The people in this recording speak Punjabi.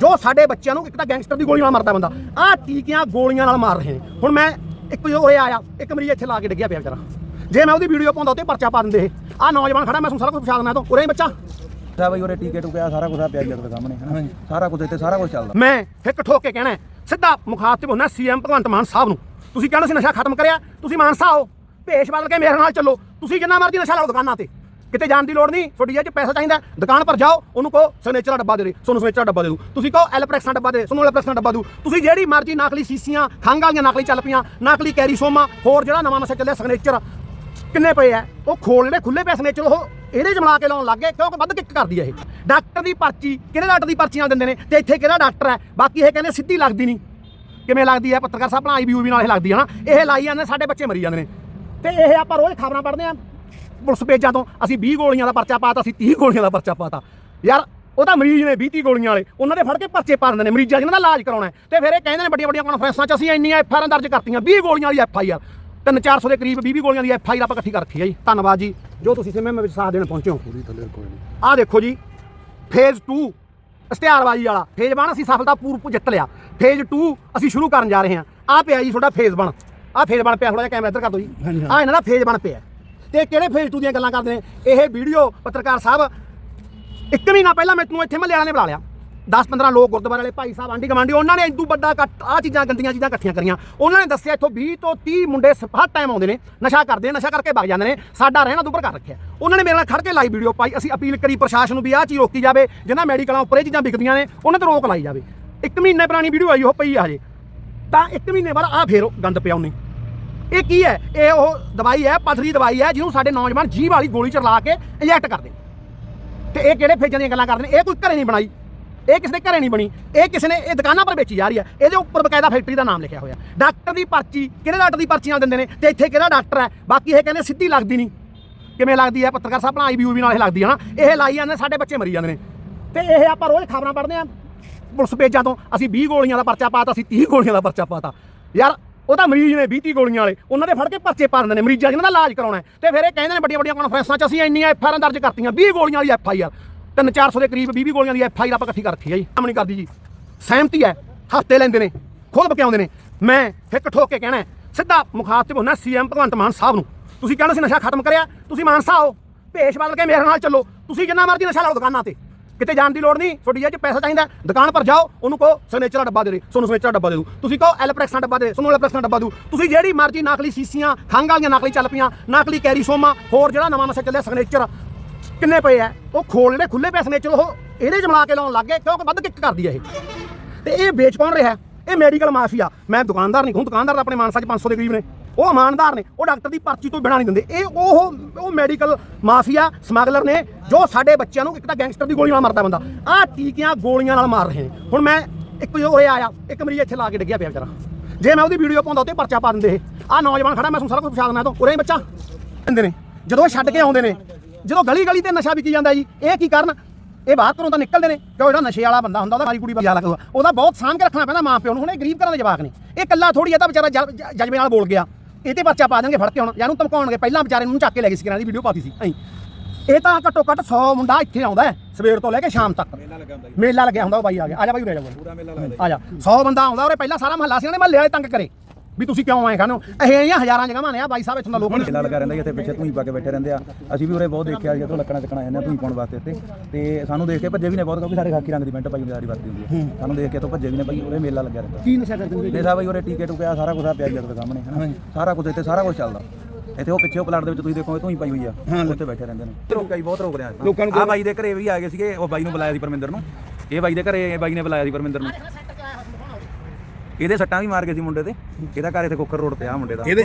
ਜੋ ਸਾਡੇ ਬੱਚਿਆਂ ਨੂੰ ਇੱਕ ਤਾਂ ਗੈਂਗਸਟਰ ਦੀ ਗੋਲੀ ਨਾਲ ਮਾਰਦਾ ਬੰਦਾ। ਆਹ ਟੀਕਿਆਂ ਗੋਲੀਆਂ ਨਾਲ ਮਾਰ ਰਹੇ ਨੇ। ਹੁਣ ਮੈਂ ਇੱਕ ਜੋ ਉਰੇ ਆਇਆ ਇੱਕ ਮਰੀਜ਼ ਇੱਥੇ ਲਾ ਕੇ ਡਿੱਗਿਆ ਪਿਆ ਵਿਚਾਰਾ। ਜੇ ਮੈਂ ਉਹਦੀ ਵੀਡੀਓ ਪਾਉਂਦਾ ਉੱਤੇ ਪਰਚਾ ਪਾ ਦਿੰਦੇ ਇਹ। ਆਹ ਨੌਜਵਾਨ ਖੜਾ ਮੈਂ ਤੁਹਾਨੂੰ ਸਾਰਾ ਕੁਝ ਪਛਾਣ ਦਿੰਦਾ ਤੋਂ ਉਰੇ ਬੱਚਾ। ਸਾ ਬਈ ਉਰੇ ਟੀਕੇ ਟੁਕੇ ਆ ਸਾਰਾ ਕੁਝ ਆ ਪਿਆ ਜੀ ਅੱਗੇ ਸਾਹਮਣੇ ਹਨਾ ਸਾਰਾ ਕੁਝ ਇੱਥੇ ਸਾਰਾ ਕੁਝ ਚੱਲਦਾ। ਮੈਂ ਹਿੱਕ ਠੋਕ ਕੇ ਕਹਿਣਾ ਸਿੱਧਾ ਮੁਖਾਤਬ ਹੁੰਦਾ ਸੀਐਮ ਭਗਵੰਤ ਮਾਨ ਸਾਹਿਬ ਨੂੰ। ਤੁਸੀਂ ਕਹਿੰਦੇ ਸੀ ਨਸ਼ਾ ਖਤਮ ਕਰਿਆ ਤੁਸੀਂ ਮਾਨਸਾ ਆਓ ਭੇਸ਼ ਬਦਲ ਕੇ ਮੇਰੇ ਨਾਲ ਚੱਲੋ। ਤੁਸੀਂ ਜਿੰਨਾ ਮਰਜ਼ੀ ਨਸ਼ਾ ਲਾਓ ਦੁਕਾਨਾਂ ਤੇ। ਕਿਤੇ ਜਾਣ ਦੀ ਲੋੜ ਨਹੀਂ। ਤੁਹਾਡੀ ਜੇਬ 'ਚ ਪੈਸਾ ਚਾਹੀਦਾ ਦੁਕਾਨ ਪਰ ਜਾਓ, ਉਹਨੂੰ ਕਹੋ ਸਿਗਨੇਚਰ ਦਾ ਡੱਬਾ ਦੇ ਦੇ। ਤੁਹਾਨੂੰ ਸਿਗਨੇਚਰ ਦਾ ਡੱਬਾ ਦੇ ਦੂ ਤੁਸੀਂ ਕਹੋ ਐਲਪ੍ਰੈਕਸ ਦਾ ਡੱਬਾ ਦੇ ਦੇ। ਤੁਹਾਨੂੰ ਐਲਪ੍ਰੈਕਸ ਦਾ ਡੱਬਾ ਦੂ ਤੁਸੀਂ ਜਿਹੜੀ ਮਰਜ਼ੀ ਨਾਕਲੀ ਸੀਸੀਆਂ ਖੰਗ ਵਾਲੀਆਂ ਨਾਕਲੀ ਚੱਲ ਪਈਆਂ, ਨਕਲੀ ਕੈਰੀਸੋਮਾ ਹੋਰ ਜਿਹੜਾ ਨਵਾਂ ਨਸ਼ਾ ਚੱਲਿਆ ਸਿਗਨੇਚਰ ਕਿੰਨੇ ਪਏ ਆ ਉਹ ਖੋਲ ਜਿਹੜੇ ਖੁੱਲੇ ਪਏ ਸਿਗਨੇਚਰ ਉਹ ਇਹਦੇ ਚ ਮਿਲਾ ਕੇ ਲਾਉਣ ਲੱਗ ਗਏ ਕਿਉਂਕਿ ਵੱਧ ਕਿੱਕ ਕਰਦੀ ਹੈ ਇਹ? ਡਾਕਟਰ ਦੀ ਪਰਚੀ, ਕਿਹੜੇ ਡਾਕਟਰ ਦੀ ਪਰਚੀਆਂ ਦਿੰਦੇ ਨੇ? ਤੇ ਇੱਥੇ ਕਿਹੜਾ ਡਾਕਟਰ ਹੈ ਬਾਕੀ ਇਹ ਕਹਿੰਦੇ ਸਿੱਧੀ ਲੱਗਦੀ ਨਹੀਂ। ਕਿਵੇਂ ਲੱਗਦੀ ਹੈ ਪੱਤਰਕਾਰ ਸਾਹਿਬ ਨਾਲ ਆਈਬੀਯੂ ਵੀ ਨਾਲ ਇਹ ਲੱਗਦੀ ਹੈ ਨਾ। ਇਹ ਲਾਈ ਜਾਂਦੇ ਸਾਡੇ ਬੱਚੇ ਮਰੀ ਜਾਂਦੇ ਨੇ। ਤੇ ਇਹ ਆਪਾਂ ਰੋਜ਼ ਖਬਰਾਂ ਪੜ੍ਹਦੇ ਆ। ਪੁਲਿਸ ਪੇਜਾਂ ਤੋਂ ਅਸੀਂ 20 ਗੋਲੀਆਂ ਦਾ ਪਰਚਾ ਪਾਤਾ ਅਸੀਂ 30 ਗੋਲੀਆਂ ਦਾ ਪਰਚਾ ਪਾਤਾ। ਯਾਰ ਉਹ ਤਾਂ ਮਰੀਜ਼ ਨੇ 20 30 ਗੋਲੀਆਂ ਵਾਲੇ ਉਹਨਾਂ ਦੇ ਫੜ ਕੇ ਪਰਚੇ ਪਾ ਦਿੰਦੇ ਨੇ ਮਰੀਜ਼ਾਂ ਜਿਹਨਾਂ ਦਾ ਇਲਾਜ ਕਰਾਉਣਾ ਹੈ। ਤੇ ਫਿਰ ਇਹ ਕਹਿੰਦੇ ਨੇ ਵੱਡੀਆਂ ਵੱਡੀਆਂ ਕਾਨਫਰੰਸਾਂ 'ਚ ਅਸੀਂ ਇੰਨੀਆਂ ਐਫ ਆਰ ਦਰਜ ਕਰਤੀਆਂ 20 ਗੋਲੀਆਂ ਵਾਲੀ ਐਫ ਆਈ ਆਰ। ਤਿੰਨ 400 ਦੇ ਕਰੀਬ 20 20 ਗੋਲੀਆਂ ਦੀ ਐਫ ਆਈ ਆਰ ਆਪਾਂ ਇਕੱਠੀ ਕਰ ਰੱਖੀ ਹੈ ਜੀ। ਧੰਨਵਾਦ ਜੀ। ਜੋ ਤੁਸੀਂ ਸਿਮੇ ਵਿੱਚ ਸਾਥ ਦੇਣ ਪਹੁੰਚੇ ਹੋ। ਪੂਰੀ ਥੱਲੇ ਕੋਈ ਨਹੀਂ। ਆਹ ਦੇਖੋ ਜੀ ਫੇਜ਼ 2 ਇਸ਼ਤਿਹਾਰਬਾਜ਼ੀ ਵਾਲਾ। ਫੇਜ਼ 1 ਅਸੀਂ ਸਫਲਤਾਪੂਰਵਕ ਜਿੱਤ ਲਿਆ। ਫੇਜ਼ 2 ਅਸੀਂ ਸ਼ੁਰੂ ਕਰਨ ਜਾ ਰਹੇ ਹਾਂ। ਆਹ ਪਿਆ ਜੀ ਤੁਹਾਡਾ ਫੇਜ਼ 1 ਆਹ ਫੇਜ਼ 1 ਪਿਆ ਥੋੜਾ ਜਿਹਾ ਕੈਮਰਾ ਇੱਧਰ ਕਰ ਦਿਓ ਜੀ। ਆਹ ਇਹਨਾਂ ਦਾ ਫੇਜ਼ 1 ਪਿਆ। ਤੇ ਕਿਹੜੇ ਫੇਜ਼ 2 ਦੀਆਂ ਗੱਲਾਂ ਕਰਦੇ ਨੇ? ਇਹ ਵੀਡੀਓ ਪੱਤਰਕਾਰ ਸਾਹਿਬ ਇੱਕ ਮਹੀਨਾ ਪਹਿਲਾਂ ਮੈਨੂੰ ਇੱਥੇ ਮਹੱਲੇ ਵਾਲਿਆਂ ਨੇ ਬੁਲਾ ਲਿਆ। 10-15 ਲੋਕ ਗੁਰਦੁਆਰੇ ਵਾਲੇ ਭਾਈ ਸਾਹਿਬ, ਆਂਢੀ ਗਵਾਂਢੀ ਉਹਨਾਂ ਨੇ ਇਦੋਂ ਵੱਡਾ ਕੱਟ ਆਹ ਚੀਜ਼ਾਂ, ਗੰਦੀਆਂ ਚੀਜ਼ਾਂ ਇਕੱਠੀਆਂ ਕਰੀਆਂ। ਉਹਨਾਂ ਨੇ ਦੱਸਿਆ ਇੱਥੋਂ 20 ਤੋਂ 30 ਮੁੰਡੇ ਹਰ ਟਾਈਮ ਆਉਂਦੇ ਨੇ, ਨਸ਼ਾ ਕਰਦੇ ਨੇ ਨਸ਼ਾ ਕਰਕੇ ਭੱਜ ਜਾਂਦੇ ਨੇ। ਸਾਡਾ ਰਹਿਣਾ ਦੁੱਪਰ ਕਰ ਰੱਖਿਆ। ਉਹਨਾਂ ਨੇ ਮੇਰੇ ਨਾਲ ਖੜ ਕੇ ਲਾਈ ਵੀਡੀਓ ਪਾਈ। ਅਸੀਂ ਅਪੀਲ ਕਰੀ ਪ੍ਰਸ਼ਾਸਨ ਨੂੰ ਵੀ ਆਹ ਚੀਜ਼ ਰੋਕੀ ਜਾਵੇ ਜਿਹਨਾਂ ਮੈਡੀਕਲਾਂ ਉੱਪਰ ਇਹ ਚੀਜ਼ਾਂ ਵਿਕਦੀਆਂ ਨੇ, ਉਹਨਾਂ ਤੇ ਰੋਕ ਲਾਈ ਜਾਵੇ। ਇੱਕ ਮਹੀਨੇ ਪੁਰਾਣੀ ਵੀਡੀਓ ਆਈ ਉਹ ਪਈ ਆ ਹਜੇ। ਤਾਂ ਇੱਕ ਮਹੀਨੇ ਬਾਅਦ ਆ ਫੇਰ ਗੰਦ ਪਿਆ ਉਹਨੇ। ਇਹ ਕੀ ਹੈ? ਇਹ ਉਹ ਦਵਾਈ ਹੈ, ਪਥਰੀ ਦਵਾਈ ਹੈ, ਜਿਹਨੂੰ ਸਾਡੇ ਨੌਜਵਾਨ ਜੀਭ ਵਾਲੀ ਗੋਲੀ ਚਲਾ ਕੇ ਇੰਜੈਕਟ ਕਰਦੇ ਨੇ। ਤੇ ਇਹ ਕਿਹੜੇ ਫੇਜਾਂ ਦੀਆਂ ਗੱਲਾਂ ਕਰਦੇ ਨੇ? ਇਹ ਕੋਈ ਘਰੇ ਨਹੀਂ ਬਣਾਈ। ਇਹ ਕਿਸੇ ਦੇ ਘਰੇ ਨਹੀਂ ਬਣੀ। ਇਹ ਕਿਸੇ ਨੇ ਇਹ ਦੁਕਾਨਾਂ ਪਰ ਵੇਚੀ ਜਾ ਰਹੀ ਹੈ। ਇਹਦੇ ਉੱਪਰ ਬਕਾਇਦਾ ਫੈਕਟਰੀ ਦਾ ਨਾਮ ਲਿਖਿਆ ਹੋਇਆ ਡਾਕਟਰ ਦੀ ਪਰਚੀ, ਕਿਹੜੇ ਡਾਕਟਰ ਦੀ ਪਰਚੀ ਨਾਲ ਦਿੰਦੇ ਨੇ? ਤੇ ਇੱਥੇ ਕਿਹੜਾ ਡਾਕਟਰ ਹੈ? ਬਾਕੀ ਇਹ ਕਹਿੰਦੇ ਸਿੱਧੀ ਲੱਗਦੀ ਨਹੀਂ। ਕਿਵੇਂ ਲੱਗਦੀ ਹੈ? ਪੱਤਰਕਾਰ ਸਾਹਿਬ ਨਾਲ ਆਈਬੀਯੂ ਵੀ ਨਾਲ ਇਹ ਲੱਗਦੀ ਹੈ ਨਾ। ਇਹ ਲਾਈ ਜਾਂਦੇ ਸਾਡੇ ਬੱਚੇ ਮਰੀ ਜਾਂਦੇ ਨੇ। ਤੇ ਇਹ ਆਪਾਂ ਰੋਜ਼ ਖਬਰਾਂ ਪੜ੍ਹਦੇ ਆ ਪੁਲਿਸ ਪੇਜਾਂ ਤੋਂ। ਅਸੀਂ 20 ਗੋਲੀਆਂ ਦਾ ਪਰਚਾ ਪਾਤਾ, ਅਸੀਂ 30 ਗੋਲੀਆਂ ਦਾ ਪਰਚਾ ਪਾਤਾ। ਯਾਰ ਉਹ ਤਾਂ ਮਰੀਜ਼ ਨੇ 20 30 ਗੋਲੀਆਂ ਵਾਲੇ। ਉਹਨਾਂ ਦੇ ਫੜ ਕੇ ਪਰਚੇ ਪਾ ਦਿੰਦੇ ਨੇ, ਮਰੀਜ਼ਾਂ ਜਿਹਨਾਂ ਦਾ ਇਲਾਜ ਕਰਾਉਣਾ ਹੈ। ਤੇ ਫਿਰ ਇਹ ਕਹਿੰਦੇ ਨੇ ਵੱਡੀਆਂ ਵੱਡੀਆਂ ਕਾਨਫਰੰਸਾਂ 'ਚ ਅਸੀਂ ਇੰਨੀਆਂ ਐਫ ਆਰ ਦਰਜ ਕਰਤੀਆਂ 20 ਗੋਲੀਆਂ ਵਾਲੀ ਐਫ ਆਈ ਆਰ ਤਿੰਨ 400 ਦੇ ਕਰੀਬ 20 20 ਗੋਲੀਆਂ ਦੀ ਐਫ ਆਈ ਆਰ ਆਪਾਂ ਇਕੱਠੀ ਕਰ ਰੱਖੀ ਹੈ ਜੀ। ਕੰਮ ਨਹੀਂ ਕਰਦੀ ਜੀ। ਸਹਿਮਤੀ ਹੈ, ਹਫ਼ਤੇ ਲੈਂਦੇ ਨੇ, ਖੁਦ ਬਕਿਆਉਂਦੇ ਨੇ। ਮੈਂ ਹਿੱਕ ਠੋਕ ਕੇ ਕਹਿਣਾ ਸਿੱਧਾ ਮੁਖਾਤਬ ਹੁੰਦਾ ਸੀਐਮ ਭਗਵੰਤ ਮਾਨ ਸਾਹਿਬ ਨੂੰ। ਤੁਸੀਂ ਕਹਿੰਦੇ ਸੀ ਨਸ਼ਾ ਖਤਮ ਕਰਿਆ, ਤੁਸੀਂ ਮਾਨਸਾ ਆਓ, ਭੇਸ਼ ਬਦਲ ਕੇ ਮੇਰੇ ਨਾਲ ਚੱਲੋ। ਤੁਸੀਂ ਜਿੰਨਾ ਮਰਜ਼ੀ ਨਸ਼ਾ ਲਾਓ ਦੁਕਾਨਾਂ ਤੇ। ਕਿਤੇ ਜਾਣ ਦੀ ਲੋੜ ਨਹੀਂ। ਤੁਹਾਡੀ ਜੇਬ 'ਚ ਪੈਸਾ ਚਾਹੀਦਾ ਦੁਕਾਨ ਪਰ ਜਾਓ, ਉਹਨੂੰ ਕਹੋ ਸਿਗਨੇਚਰ ਦਾ ਡੱਬਾ ਦੇ ਦੇ। ਤੁਹਾਨੂੰ ਸਿਗਨੇਚਰ ਦਾ ਡੱਬਾ ਦੇ ਦੂ ਤੁਸੀਂ ਕਹੋ ਐਲਪ੍ਰੈਕਸ ਦਾ ਡੱਬਾ ਦੇ ਦੇ। ਤੁਹਾਨੂੰ ਐਲਪ੍ਰੈਕਸ ਦਾ ਡੱਬਾ ਦੂ ਤੁਸੀਂ ਜਿਹੜੀ ਮਰਜ਼ੀ ਨਕਲੀ ਸੀਸੀਆਂ ਖੰਗ ਵਾਲੀਆਂ ਨਕਲੀ ਚੱਲ ਪਈਆਂ ਨਕਲੀ ਕੈਰੀਸੋਮਾ, ਹੋਰ ਜਿਹੜਾ ਨਵਾਂ ਨਸ਼ਾ ਚੱਲਿਆ ਸਿਗਨੇਚਰ ਕਿੰਨੇ ਪਏ ਆ? ਉਹ ਖੋਲ ਜਿਹੜੇ ਖੁੱਲੇ ਪਏ ਸਿਗਨੇਚਰ ਉਹ ਇਹਦੇ ਚ ਮਿਲਾ ਕੇ ਲਾਉਣ ਲੱਗ ਗਏ, ਕਿਉਂਕਿ ਵੱਧ ਕਿੱਕ ਕਰਦੀ ਹੈ ਇਹ। ਤੇ ਇਹ ਵੇਚ ਪਾਉਣ ਰਿਹਾ? ਇਹ ਮੈਡੀਕਲ ਮਾਫੀਆ ਮੈਂ ਦੁਕਾਨਦਾਰ ਨਹੀਂ ਹੂੰ ਦੁਕਾਨਦਾਰ ਆਪਣੇ ਮਾਨਸਾ ਚ 500 ਦੇ ਕਰੀਬ ਨੇ। ਉਹ ਇਮਾਨਦਾਰ ਨੇ, ਉਹ ਡਾਕਟਰ ਦੀ ਪਰਚੀ ਤੋਂ ਬਿਨਾਂ ਨਹੀਂ ਦਿੰਦੇ। ਇਹ ਉਹ ਉਹ ਮੈਡੀਕਲ ਮਾਫੀਆ ਸਮਗਲਰ ਨੇ, ਜੋ ਸਾਡੇ ਬੱਚਿਆਂ ਨੂੰ ਇੱਕ ਤਾਂ ਗੈਂਗਸਟਰ ਦੀ ਗੋਲੀ ਨਾਲ ਮਰਦਾ ਬੰਦਾ। ਆਹ ਟੀਕਿਆਂ ਗੋਲੀਆਂ ਨਾਲ ਮਾਰ ਰਹੇ ਨੇ। ਹੁਣ ਮੈਂ ਇੱਕ ਜੋ ਉਰੇ ਆਇਆ, ਇੱਕ ਮਰੀਜ਼ ਇੱਥੇ ਲਾ ਕੇ ਡਿੱਗਿਆ ਪਿਆ ਵਿਚਾਰਾ। ਜੇ ਮੈਂ ਉਹਦੀ ਵੀਡੀਓ ਪਾਉਂਦਾ ਉੱਤੇ ਪਰਚਾ ਪਾ ਦਿੰਦੇ ਇਹ। ਆਹ ਨੌਜਵਾਨ ਖੜਾ, ਮੈਂ ਤੁਹਾਨੂੰ ਸਾਰਾ ਕੁਝ ਪਛਾਣ ਦਿੰਦਾ ਤੋਂ ਉਰੇ ਹੀ ਬੱਚਾ। ਦਿੰਦੇ ਨੇ, ਜਦੋਂ ਇਹ ਛੱਡ ਕੇ ਆਉਂਦੇ ਨੇ, ਜਦੋਂ ਗਲੀ ਗਲੀ ਤੇ ਨਸ਼ਾ ਵਿਕੀ ਜਾਂਦਾ ਜੀ, ਇਹ ਕੀ ਕਰਨ? ਇਹ ਬਾਹਰ ਘਰੋਂ ਤਾਂ ਨਿਕਲਦੇ ਨੇ। ਕਿਉਂ ਜਿਹੜਾ ਨਸ਼ੇ ਵਾਲਾ ਬੰਦਾ ਹੁੰਦਾ, ਉਹਦਾ ਮਾਰੀ ਕੁੜੀ ਬਜਾ ਲੱਗਦਾ ਉਹਦਾ ਬਹੁਤ ਸਾਂਭ ਕੇ ਰੱਖਣਾ ਪੈਂਦਾ ਮਾਂ ਪਿਓ ਨੂੰ, ਹੁਣ ਇਹ ਗਰੀਬ ਘਰਾਂ ਦੇ ਜਵਾਕ ਨੇ। ਇਹ ਇਕੱਲਾ ਥੋੜੀ ਇਹ ਤਾਂ ਵਿਚਾਰਾ ਜਲ- ਜਜ਼ਬੇ ਨਾਲ ਬੋਲ ਗਿਆ। ਇਹ ਤੇ ਪਰਚਾ ਪਾ ਦੇਣਗੇ ਫੜ ਕੇ ਹੁਣ। ਜਾਂ ਨੂੰ ਧਮਕਾਉਣਗੇ। ਪਹਿਲਾਂ ਵਿਚਾਰੇ ਨੂੰ ਚੱਕ ਕੇ ਲੈ ਗਏ ਸੀ ਕਿਰਾਂ ਦੀ ਵੀਡੀਓ ਪਾਤੀ ਸੀ। ਐਂ। ਇਹ ਤਾਂ ਘੱਟੋ ਘੱਟ 100 ਮੁੰਡਾ ਇੱਥੇ ਆਉਂਦਾ ਹੈ, ਸਵੇਰ ਤੋਂ ਲੈ ਕੇ ਸ਼ਾਮ ਤੱਕ। ਮੇਲਾ ਲੱਗਿਆ ਹੁੰਦਾ ਉਹ ਬਾਈ ਆ ਗਿਆ। ਆ ਜਾ ਬਾਈ ਉਰੇ ਜਾ ਪੂਰਾ ਮੇਲਾ ਲੱਗਦਾ ਆ ਜਾ। 100 ਬੰਦਾ ਆਉਂਦਾ ਉਹਰੇ ਪਹਿਲਾਂ ਸਾਰਾ ਮਹੱਲਾ ਸੀ ਉਹਨੇ ਮਹੱਲੇ ਵਾਲੇ ਤੰਗ ਕਰੇ। ਵੀ ਤੁਸੀਂ ਕਿਉਂ ਆਏ ਖਾਨੋ ਇਹ ਆਈਆਂ ਹਜ਼ਾਰਾਂ ਜਗ੍ਹਾਵਾਂ ਨੇ ਆ ਬਾਈ ਸਾਹਿਬ ਇੱਥੋਂ ਦਾ ਲੋਕ ਮੇਲਾ ਲੱਗਾ ਰਹਿੰਦਾ ਜੀ ਇੱਥੇ ਪਿੱਛੇ ਧੂਈ ਪਾ ਕੇ ਬੈਠੇ ਰਹਿੰਦੇ ਆ। ਅਸੀਂ ਵੀ ਉਰੇ ਬਹੁਤ ਦੇਖਿਆ ਜਦੋਂ ਲੱਕੜਾਂ ਚੱਕਣਾ ਜਾਂਦੇ ਆ ਧੂਈ ਪਾਉਣ ਵਾਸਤੇ ਇੱਥੇ। ਤੇ ਸਾਨੂੰ ਦੇਖ ਕੇ ਭੱਜੇ ਵੀ ਨੇ ਬਹੁਤ ਕਿਉਂਕਿ ਸਾਡੇ ਖਾਕੀ ਰੰਗ ਦੀ ਪੈਂਟ ਪਾਈ ਹੁੰਦੀ ਸਾਰੀ ਵਰਤੀ ਹੁੰਦੀ ਹੈ। ਸਾਨੂੰ ਦੇਖ ਕੇ ਤੋਂ ਭੱਜੇ ਵੀ ਨੇ ਭਾਈ ਉਰੇ ਮੇਲਾ ਲੱਗਿਆ ਰਹਿੰਦਾ। ਕੀ ਨਸ਼ਾ ਕਰਦੇ ਨੇ ਨੇ ਸਾਹਿਬ ਬਈ ਉਰੇ ਟੀਕੇ ਟੁਕੇ ਆ ਸਾਰਾ ਕੁਝ ਆ ਪਿਆ ਜੀ ਅੱਗੇ ਸਾਹਮਣੇ ਹਨਾ? ਸਾਰਾ ਕੁਝ ਇੱਥੇ ਸਾਰਾ ਕੁਝ ਚੱਲਦਾ। ਇੱਥੇ ਉਹ ਪਿੱਛੇ ਉਹ ਪਲਾਟ ਦੇ ਵਿੱਚ ਤੁਸੀਂ ਦੇਖੋਗੇ ਧੂਈ ਪਾਈ ਹੋਈ ਆ। ਉੱਥੇ ਬੈਠੇ ਰਹਿੰਦੇ ਨੇ। ਰੋਕਾ ਜੀ ਬਹੁਤ ਰੋਕ ਰਿਹਾ ਆ ਬਾਈ ਦੇ ਘਰੇ ਵੀ ਆ ਗਏ ਸੀਗੇ ਉਹ ਬਾਈ ਨੂੰ ਬੁਲਾਇਆ ਸੀ ਪਰਮਿੰਦਰ ਨੂੰ। ਇਹ ਬਾਈ ਦੇ ਘਰੇ ਬਾਈ ਨੇ ਬੁਲਾਇਆ ਸੀ ਪਰਮਿੰਦਰ ਨੂੰ। ਇਹਦੇ ਸੱਟਾਂ ਵੀ ਮਾਰ ਗਏ ਸੀ ਮੁੰਡੇ ਤੇ। ਇਹਦਾ ਘਰ ਇੱਥੇ ਕੋਕਰ ਰੋਡ ਤੇ ਆ ਮੁੰਡੇ ਦਾ। ਇਹਦੇ